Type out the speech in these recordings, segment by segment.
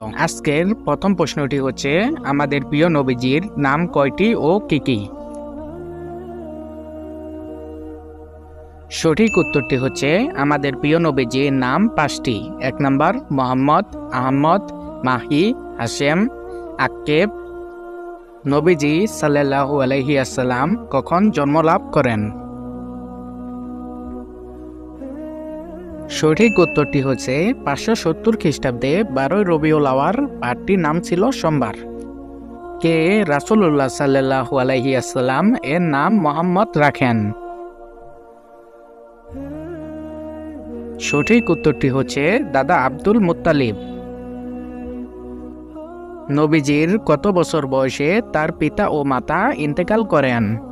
আজকের প্রথম প্রশ্নটি হচ্ছে, আমাদের প্রিয় নবীজির নাম কয়টি ও কি কি? সঠিক উত্তরটি হচ্ছে, আমাদের প্রিয় নবীজির নাম পাঁচটি। এক নম্বর, মোহাম্মদ আহমদ মাহি, হাশেম, আক্কেব। নবীজি সাল্লাল্লাহু আলাইহি আসসালাম কখন জন্মলাভ করেন? সঠিক উত্তরটি হচ্ছে পাঁচশো সত্তর খ্রিস্টাব্দে বারোই রবিউল আওয়ার পাঠটির নাম ছিল সোমবার। কে রাসুল্লাহ সাল্লাহু আলাইহি আসসালাম এর নাম মোহাম্মদ রাখেন? সঠিক উত্তরটি হচ্ছে দাদা আব্দুল মুত্তালিব। নবীজির কত বছর বয়সে তার পিতা ও মাতা ইন্তেকাল করেন?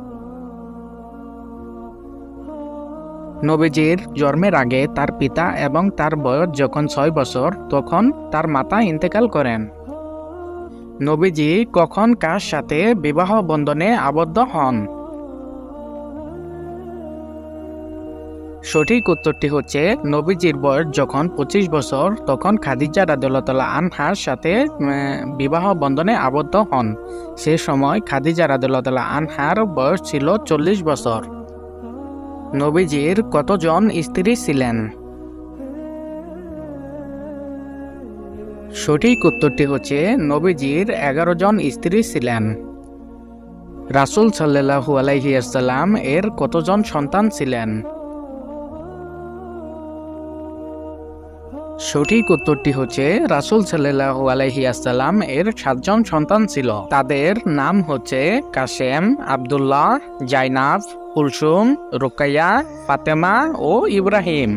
নবীজির জন্মের আগে তার পিতা এবং তার বয়স যখন ছয় বছর, তখন তার মাতা ইন্তেকাল করেন। নবীজি কখন কার সাথে বিবাহ বন্ধনে আবদ্ধ হন? সঠিক উত্তরটি হচ্ছে, নবীজির বয়স যখন পঁচিশ বছর, তখন খাদিজা রাদুল্লাহ আনহার সাথে বিবাহ বন্ধনে আবদ্ধ হন। সে সময় খাদিজা রাদুল্লাহ আনহার বয়স ছিল চল্লিশ বছর। নবীজির কতজন স্ত্রী ছিলেন? সঠিক উত্তরটি হচ্ছে নবীজির এগারো জন স্ত্রী ছিলেন। রাসুল সাল্লাহু আলাইহিয়াসাল্লাম এর কতজন সন্তান ছিলেন? সঠিক উত্তরটি হচ্ছে রাসুল সাল্লাহু আলাইহিয়াসাল্লাম এর সাতজন সন্তান ছিল। তাদের নাম হচ্ছে কাশেম, আবদুল্লাহ, জাইনাব, কুলসুম, রোকাইয়া, ফাতেমা ও ইব্রাহিম।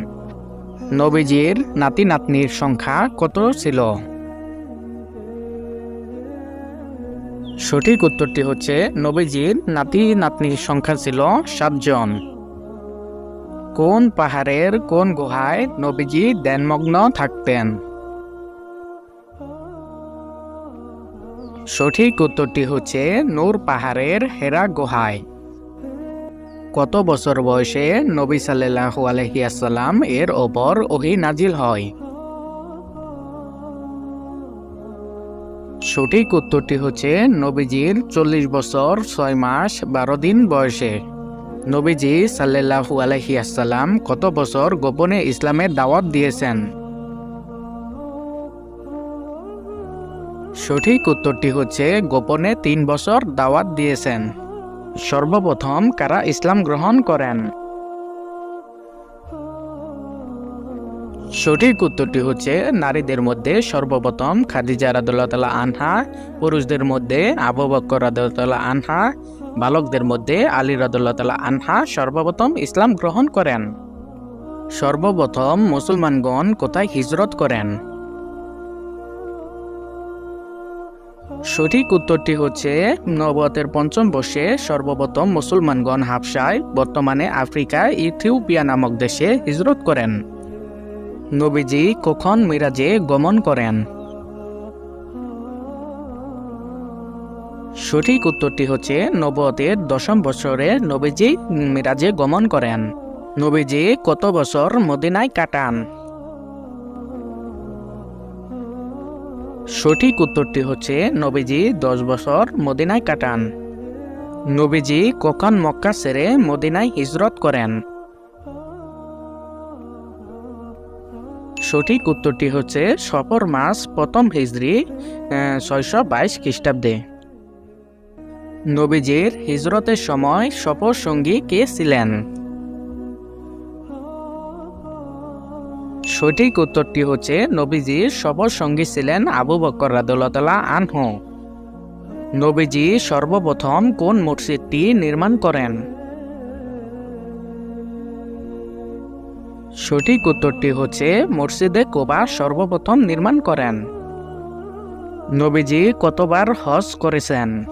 নবীজির নাতি নাতনির সংখ্যা কত ছিল? সঠিক উত্তরটি হচ্ছে নবীজির নাতি নাতনির সংখ্যা ছিল সাতজন। কোন পাহাড়ের কোন গুহায় নবীজি ধ্যানমগ্ন থাকতেন? সঠিক উত্তরটি হচ্ছে নূর পাহাড়ের হেরা গুহায়। কত বছর বয়সে নবী সাল্লাল্লাহু আলাইহি আসসালাম এর ওপর ওহি নাজিল হয়? সঠিক উত্তরটি হচ্ছে নবীজির চল্লিশ বছর ছয় মাস বারো দিন বয়সে। নবীজি সাল্লাল্লাহু আলাইহি আসসালাম কত বছর গোপনে ইসলামের দাওয়াত দিয়েছেন? সঠিক উত্তরটি হচ্ছে গোপনে তিন বছর দাওয়াত দিয়েছেন। সর্বপ্রথম কারা ইসলাম গ্রহণ করেন? সঠিক উত্তরটি হচ্ছে নারীদের মধ্যে সর্বপ্রথম খাদিজা রাদুল্লাহ আনহা, পুরুষদের মধ্যে আবু বকর রাদুল্লাহ আনহা বালকদের মধ্যে আলী রাদুল্লাহ আনহা সর্বপ্রথম ইসলাম গ্রহণ করেন। সর্বপ্রথম মুসলমানগণ কোথায় হিজরত করেন? সঠিক উত্তরটি হচ্ছে নবতের পঞ্চম বর্ষে সর্বপ্রথম মুসলমানগণ হাফসায় বর্তমানে আফ্রিকায় ইথিওপিয়া নামক দেশে হিজরত করেন। নবীজি কখন মিরাজে গমন করেন? সঠিক উত্তরটি হচ্ছে নবতের দশম বছরে নবীজি মিরাজে গমন করেন। নবীজি কত বছর মদিনায় কাটান? সঠিক উত্তরটি হচ্ছে নবীজি দশ বছর মদিনায় কাটান। নবীজি কখন মক্কা ছেড়ে মদিনায় হিজরত করেন? সঠিক উত্তরটি হচ্ছে সফর মাস প্রথম হিজড়ি ছয়শো বাইশ খ্রিস্টাব্দে। নবীজির হিজরতের সময় সফর সঙ্গী কে ছিলেন? সঠিক উত্তরটি হচ্ছে নবীজির সফর সঙ্গী ছিলেন আবু বকর রাদুল্লাহ আনহু। নবীজি সর্বপ্রথম কোন মসজিদটি নির্মাণ করেন? সঠিক উত্তরটি হচ্ছে মসজিদে কোবা সর্বপ্রথম নির্মাণ করেন। নবীজি কতবার হজ করেছেন?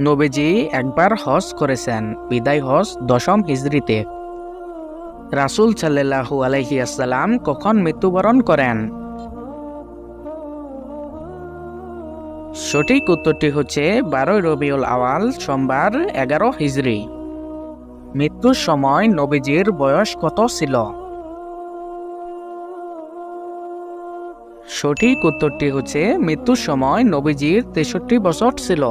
নবীজি একবার হজ করেছেন, বিদায় হজ দশম হিজড়িতে। রাসুল সাল্লাহু আলাইহি আসসালাম কখন মৃত্যুবরণ করেন? সঠিক উত্তরটি হচ্ছে বারোই রবিউল আওয়াল, সোমবার, এগারো হিজড়ি। মৃত্যুর সময় নবীজির বয়স কত ছিল? সঠিক উত্তরটি হচ্ছে মৃত্যুর সময় নবীজির তেষট্টি বছর ছিল।